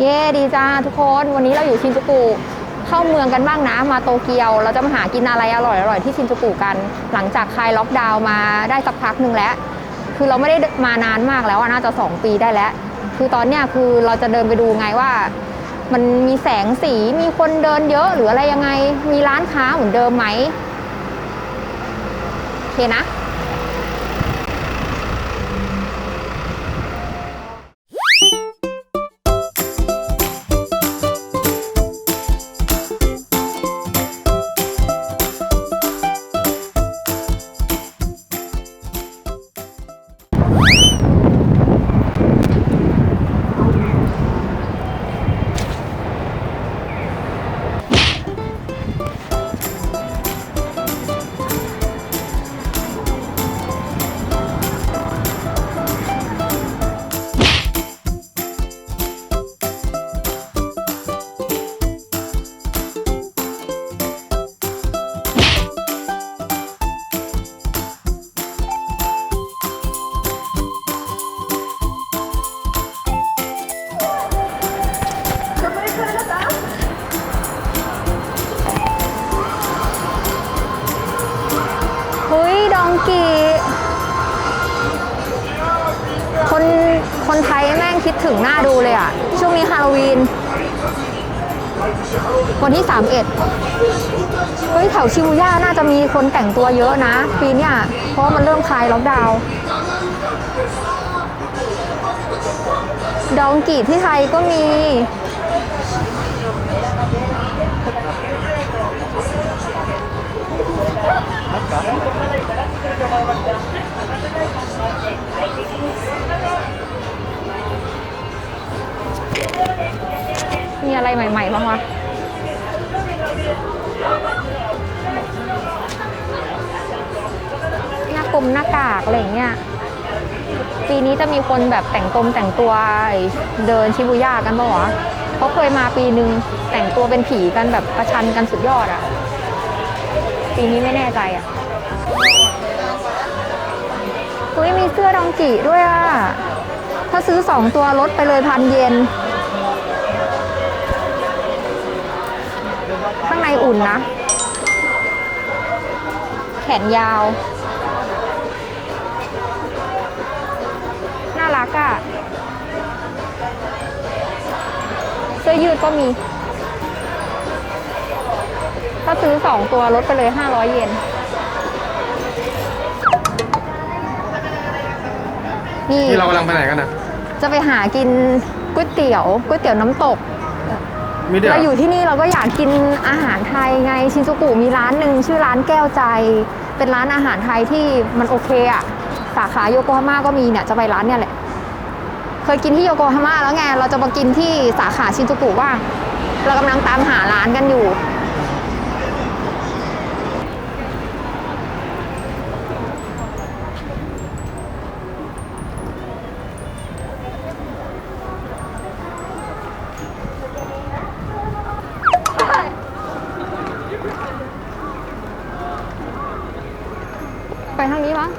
เย้ดีจ้าทุกคนวันนี้เราอยู่ชินจูกุเข้าเมืองกันบ้างนะมาโตเกียว เราจะมาหากินอะไรอร่อยๆที่ชินจูกุกัน หลังจากคลายล็อกดาวน์มาได้สักพักหนึ่งแล้ว คือเราไม่ได้มานานมากแล้วน่าจะ 2 ปีได้แล้ว คือตอนเนี้ยคือเราจะเดินไปดูไงว่า มันมีแสงสีมีคนเดินเยอะหรืออะไรยังไงมีร้านค้าเหมือนเดิมไหมโอเคนะ ถึงหน้าดูเลยอะช่วงนี้ฮาโลวีน วันที่ 31 เฮ้ยแถวชิบูย่าน่าจะมีคนแต่งตัวเยอะนะ ปีเนี้ยเพราะมันเริ่มคลายล็อกดาวน์ดองกีที่ไทยก็มี อะไรใหม่ๆบ้างวะหน้ากลมหน้ากากอะไรเงี้ย ปีนี้จะมีคนแบบแต่งตรงแต่งตัวเดินชิบูย่ากันปะวะเขาเคยมาปีนึงแต่งตัวเป็นผีกันแบบประชันกันสุดยอดอะปีนี้ไม่แน่ใจอะอุ้ยมีเสื้อดองกิด้วยอะถ้าซื้อสองตัวลดไปเลยพันเยน ในอุ่นนะ แขนยาว น่ารักอะ่ะเสื้อยืดก็มี ถ้าซื้อสองตัวลดไปเลย500เยนนี่ นี่เรากำลังไปไหนกันนะจะไปหากินก๋วยเตี๋ยวก๋วยเตี๋ยวน้ำตก มีเดี๋ยวเราอยู่ที่นี่เราก็อยากกินอาหารไทยไงชินจูกุมีร้านหนึ่งชื่อร้านแก้วใจ เป็นร้านอาหารไทยที่มันโอเคอะสาขาโยโกฮาม่าก็มีเนี่ยจะไปร้านเนี่ยแหละ เคยกินที่โยโกฮาม่าแล้วไงเราจะมากินที่สาขาชินจูกุบ้างเรากำลังตามหาร้านกันอยู่ ไปทางนี้มั้ง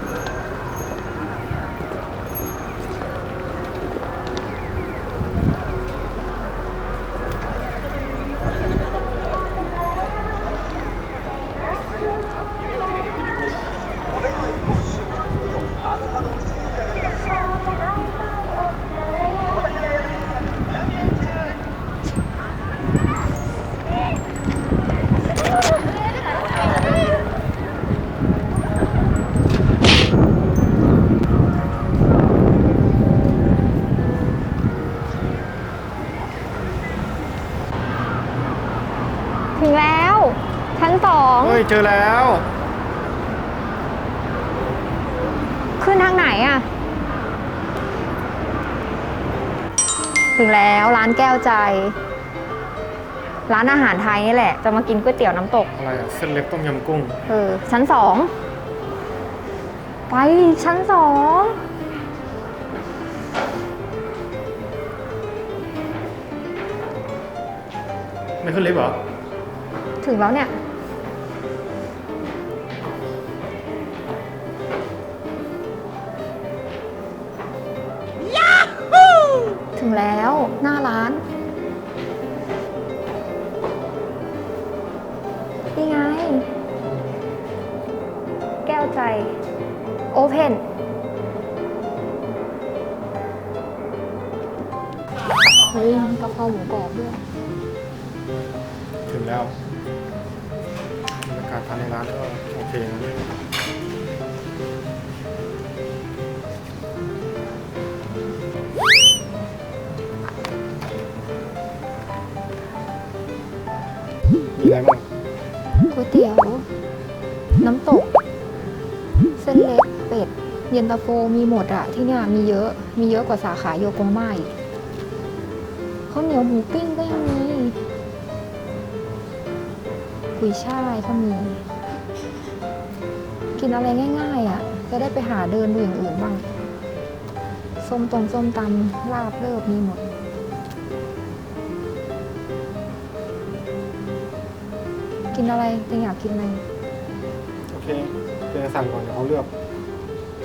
ถึงแล้ว ชั้นสอง เฮ้ยเจอแล้ว ขึ้นทางไหนอะ ถึงแล้วร้านแก้วใจ ร้านอาหารไทยนี่แหละ จะมากินก๋วยเตี๋ยวน้ำตก อะไรอะเส้นเล็กต้มยำกุ้ง เออ ชั้นสอง ไปชั้นสอง ไม่ขึ้นลิฟต์เหรอ ถึงแล้วเนี่ย งแล้ว หน้าร้าน นี่ไง แก้วใจ โอเพนเฮ้ยกะเพราหมูกรอบด้วย ถึงแล้วบรรยากาศภายในร้านก็โอเคนะ มีอะไรบ้างก๋วยเตี๋ยว น้ำตก เส้นเล็กเป็ด เย็นตาโฟมีหมดอะที่เนี่ยมีเยอะมีเยอะกว่าสาขาโยโกมาม่าอีกข้าวเหนียวหมูปิ้งก็ยังมีกุยช่ายก็มีกินอะไรง่ายๆอะจะได้ไปหาเดินดูอย่างอื่นบ้างส้มตรงส้มตำลาบเลิบมีหมด กินอะไรจะอยากกินอะไรโอเคเดี๋ยวสั่งก่อนเดี๋ยวเขาเลือก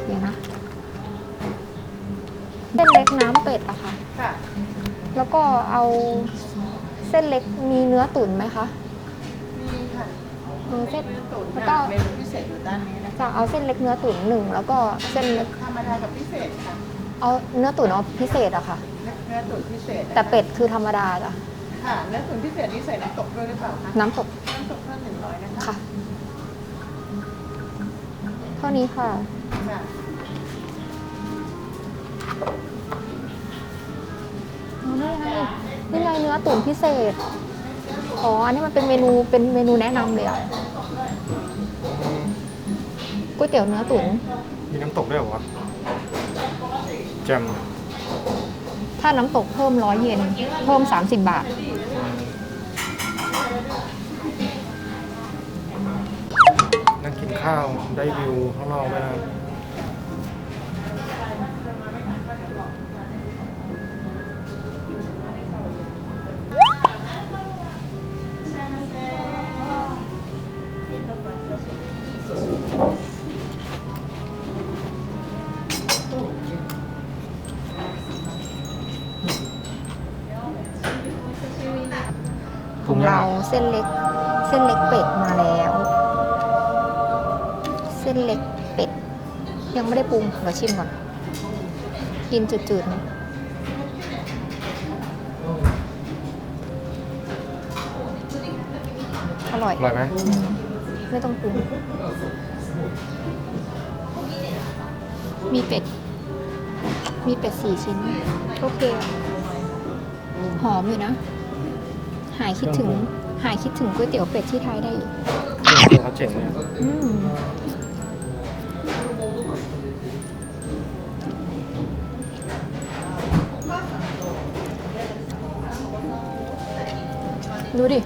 เดี๋ยวนะเส้นเล็กน้ำเป็ดอะค่ะ ค่ะ แล้วก็เอาเส้นเล็กมีเนื้อตุ๋นไหมคะมีค่ะเออเส้นตุ๋นแล้วก็ ค่ะเมนูพิเศษอยู่ด้านนี้นะคะจะเอาเส้นเล็กเนื้อตุ๋นหนึ่งแล้วก็เส้นเล็กธรรมดากับพิเศษค่ะเอาเนื้อตุ๋นเอาพิเศษอะค่ะ เนื้อตุ๋นพิเศษนะคะแต่เป็ดคือธรรมดาจ้ะค่ะเนื้อตุ๋นพิเศษนี้ใส่น้ำตกด้วยหรือเปล่าคะน้ำตก น้ำตกเพิ่มหนึ่งร้อยนะคะ ค่ะ เท่านี้ค่ะ ค่ะอ๋อนี่ไงนี่ไงเนื้อตุ๋นพิเศษ อ๋อ อันนี้มันเป็นเมนู เป็นเมนูแนะนำเลยอะก๋วยเตี๋ยวเนื้อตุ๋น มีน้ำตกด้วยเหรอวะแจ่มถ้าน้ำตกเพิ่มร้อยเยน เพิ่ม 30 บาท ข้าวได้วิวข้างนอกไหมครับเราเส้นเล็ก เส้นเล็กเป็ดมาแล้ว ส้นเล็กเป็ด ยังไม่ได้ปรุงเดี๋ยวชิมก่อน กินจืดๆนะอร่อย อร่อยไหมอืมไม่ต้องปรุง มีเป็ด มีเป็ดสี่ชิ้น โอเคอะหอมอยู่นะ หายคิดถึง หายคิดถึงก๋วยเตี๋ยวเป็ดที่ไทยได้อยู่เครื่องเขาเจ๋งเลย อืม ดูดิ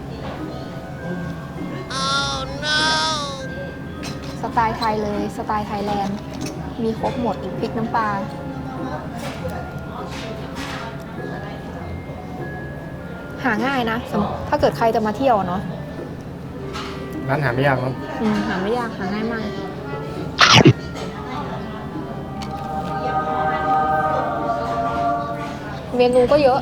สไตล์ไทยเลย สไตล์ไทยแลนด์ มีครบหมดพริกน้ำปลาหาง่ายนะสำถ้าเกิดใครจะมาเที่ยวอะเนาะร้านหาไม่ยากมั้งอืมหาไม่ยาก หาง่ายมาก เมนูก็เยอะ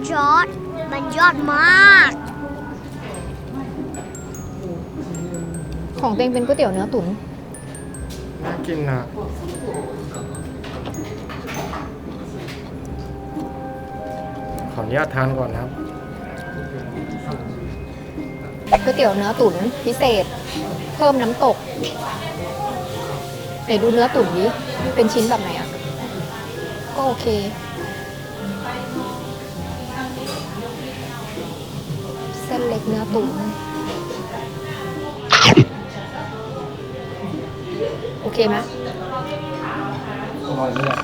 จ้าจอร์ดมันยอดมาก ของเต็งเป็นก๋วยเตี๋ยวเนื้อตุ๋นน่ากินนะขออนุญาตทานก่อนนะครับก๋วยเตี๋ยวเนื้อตุ๋นพิเศษ เพิ่มน้ำตกไหนดูเนื้อตุ๋นดิเป็นชิ้นแบบไหนอะ ก็โอเค ตุ๋นโอเคไหมอร่อยเลย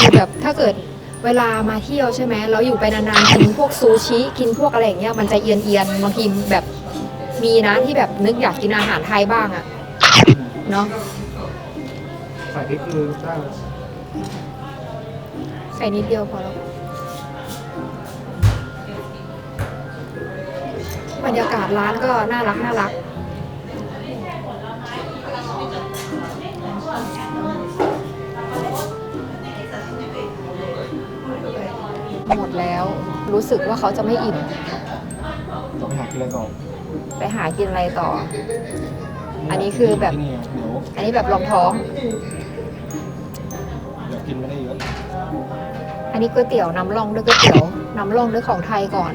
คือแบบถ้าเกิดเวลามาเที่ยวใช่ไหมเราอยู่ไปนานๆ กินพวกซูชิ กินพวกอะไรอย่างเงี้ยมันจะเอียนเอียนๆบางทีแบบมีนะที่แบบนึกอยากกินอาหารไทยบ้างอะเนาะใส่พริกคือได้เลยใส่นิดเดียวพอแล้ว บรรยากาศร้านก็น่ารักน่ารักหมดแล้วรู้สึกว่าเขาจะไม่อิ่มต้องไปหากินอะไรก่อนไปหากินอะไรต่อ อันนี้คือแบบ ที่นี่เดี๋ยวอันนี้แบบรองท้อง เดี๋ยวกินไม่ได้เยอะอันนี้ก๋วยเตี๋ยวน้ำร่องด้วยก๋วยเตี๋ยวน้ำร่องด้วยของไทยก่อน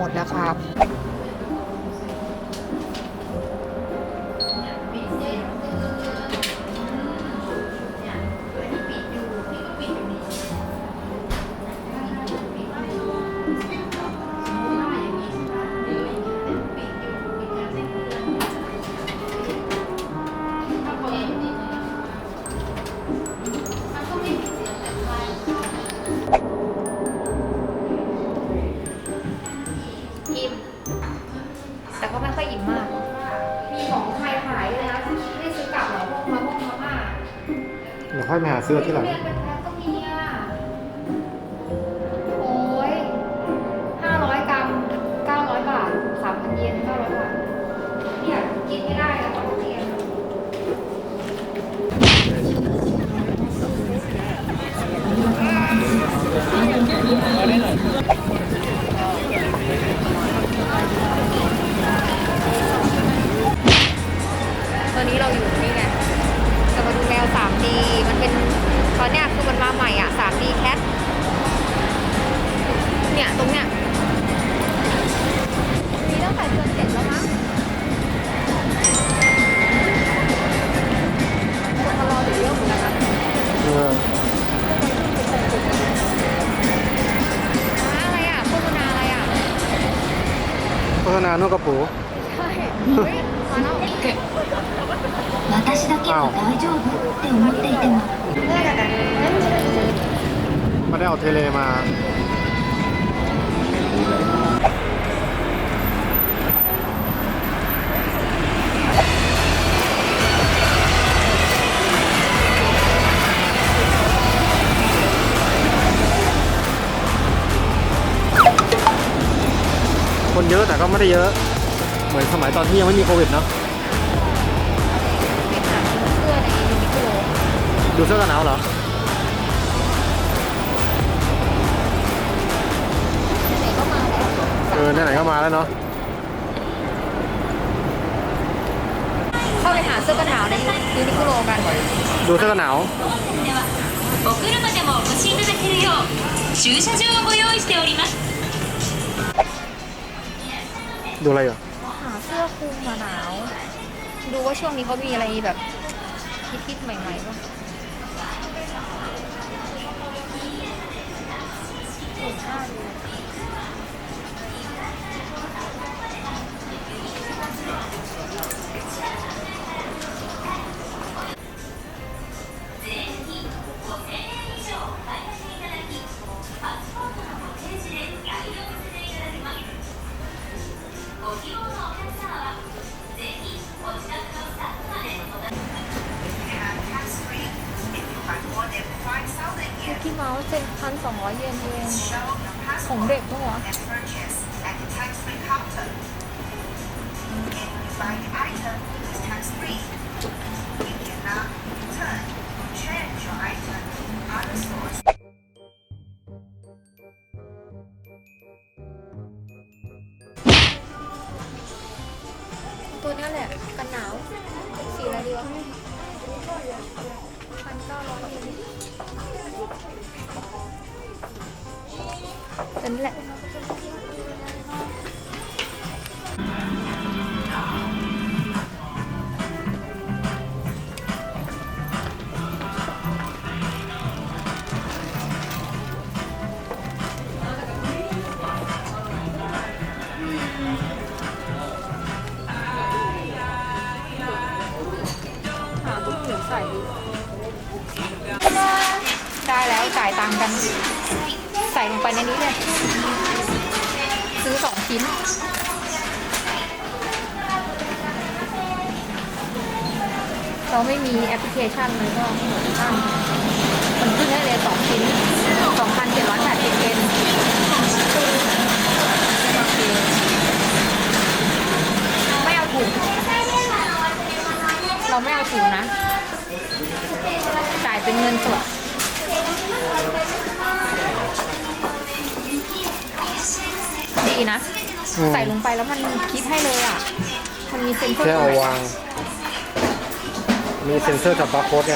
หมดแล้วครับ は大丈夫って思っていても ไม่ได้เอาเทเลมา คนเยอะแต่ก็ไม่ได้เยอะ เหมือนสมัยตอนที่ยังไม่มีโควิดเนาะ ดูเสื้อกันหนาวเหรอ ไหนก็มาแล้ว เออไหนๆก็มาแล้วเนาะ เข้าไปหาเสื้อกันหนาวในยูนิโคลกัน ดูเสื้อกันหนาว お車でもお越しいただけるよう駐車場をご用意しております ดูอะไรอยู่ หาเสื้อคลุมมาหนาว ดูว่าช่วงนี้เขามีอะไรแบบฮิตๆใหม่ๆบ้าง คุกกี้เมาส์เจ็ดพันสองร้อยเยนเอง ของเด็กปะวะตัวนี้แหละ กันหนาว สีอะไรดีวะพันเก้าร้อย เยน เราไม่มีแอปพลิเคชันเลยก็เหมือนกันมันขึ้นได้เลยสองชิ้นสองพันเจ็ดร้อยแปดสิบเยนไม่เอาถุงเราไม่เอาถุงนะ จ่ายเป็นเงินสดดีนะ ใส่ลงไปแล้วมันคิดให้เลยอะ มันมีเซ็นเซอร์แค่เอาวาง มีเซ็นเซอร์จับบาร์โค้ดไง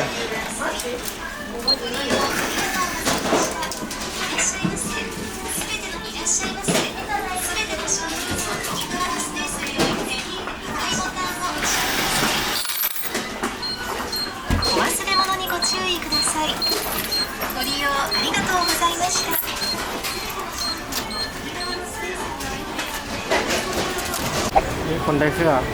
お忘れ物にご注意くださいご利用ありがとうございました มีคนได้เสื้อ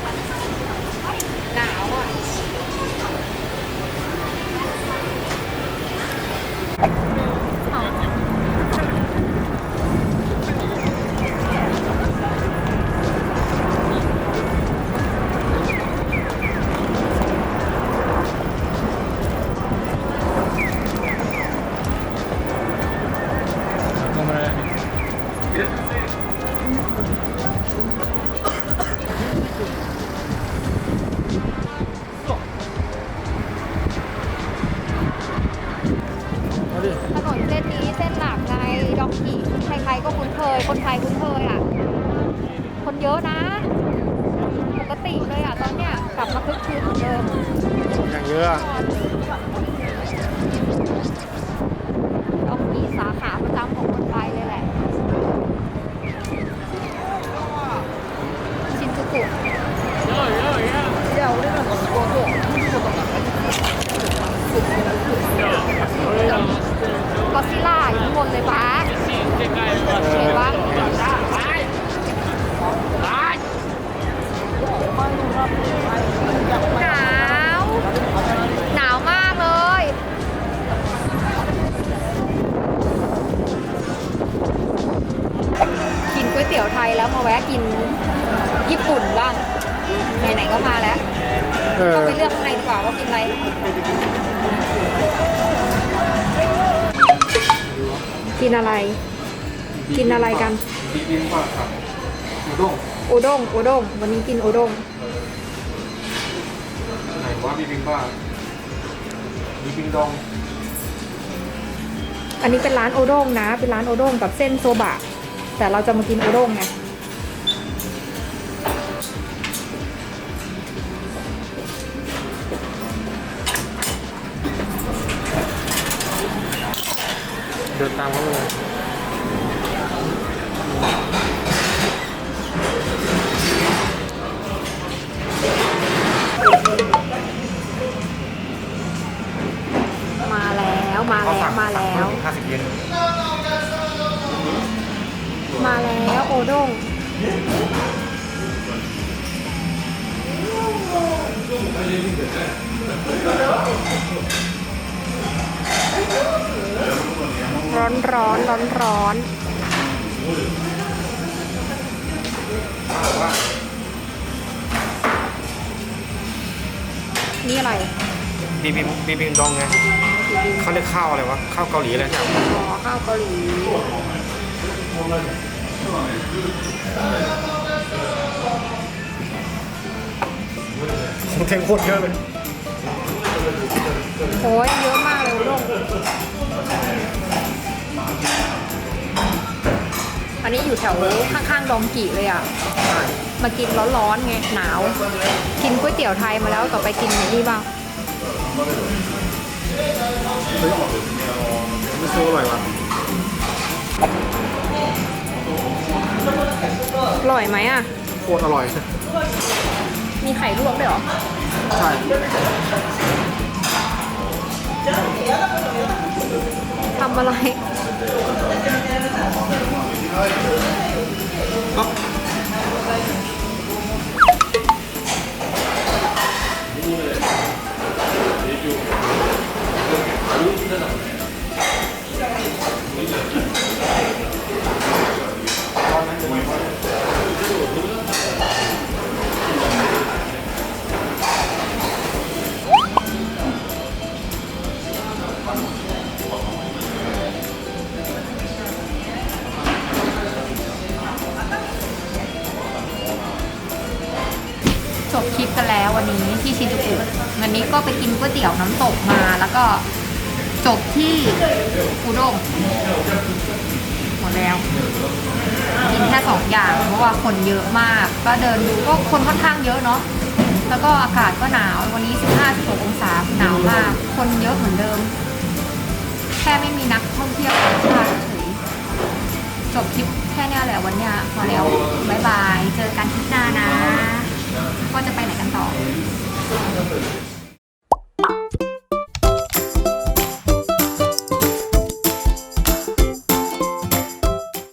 กินอะไร กินอะไรกันบิบิมบับครับอุด้งโอด้งโอด้งวันนี้กินโอด้งไหนว่าบิบิมบับบิบิมดองอันนี้เป็นร้านโอด้งนะ เป็นร้านโอด้งกับเส้นโซบะ แต่เราจะมากินโอด้งไงเดินตามเขาเล บิบิมบิบิมดองไงเขาเรียกข้าวอะไรวะข้าวเกาหลีอะไรใช่ไหมอ๋อข้าวเกาหลีของเทงโคตรเยอะเลยโอ้ยเยอะมากเลยอุด้งอันนี้อยู่แถวข้างๆดองกิเลยอะ มากินร้อนๆไงหนาว กินก๋วยเตี๋ยวไทยมาแล้วต่อไปกินอย่างนี้บ้าง ไม่ซื้ออร่อยว่ะอร่อยไหมอะ โคตรอร่อย มีไข่ลวกด้วยเหรอ ใช่ ทำอะไร แล้ววันนี้ที่ชินจูกุวันนี้ก็ไปกินก๋วยเตี๋ยวน้ำตกมาแล้วก็จบที่อุด้งหมดแล้ว กินแค่สองอย่างเพราะว่าคนเยอะมาก ก็เดินดูก็คนค่อนข้างเยอะเนาะแล้วก็อากาศก็หนาววันนี้ 15-16 องศาหนาวมาก คนเยอะเหมือนเดิม แค่ไม่มีนักท่องเที่ยวต่างชาติเฉยจบคลิปแค่นี้แหละวันเนี้ยพอแล้ว บ๊ายบาย เจอกันคลิปหน้านะ ก็จะไปไหนกันต่อ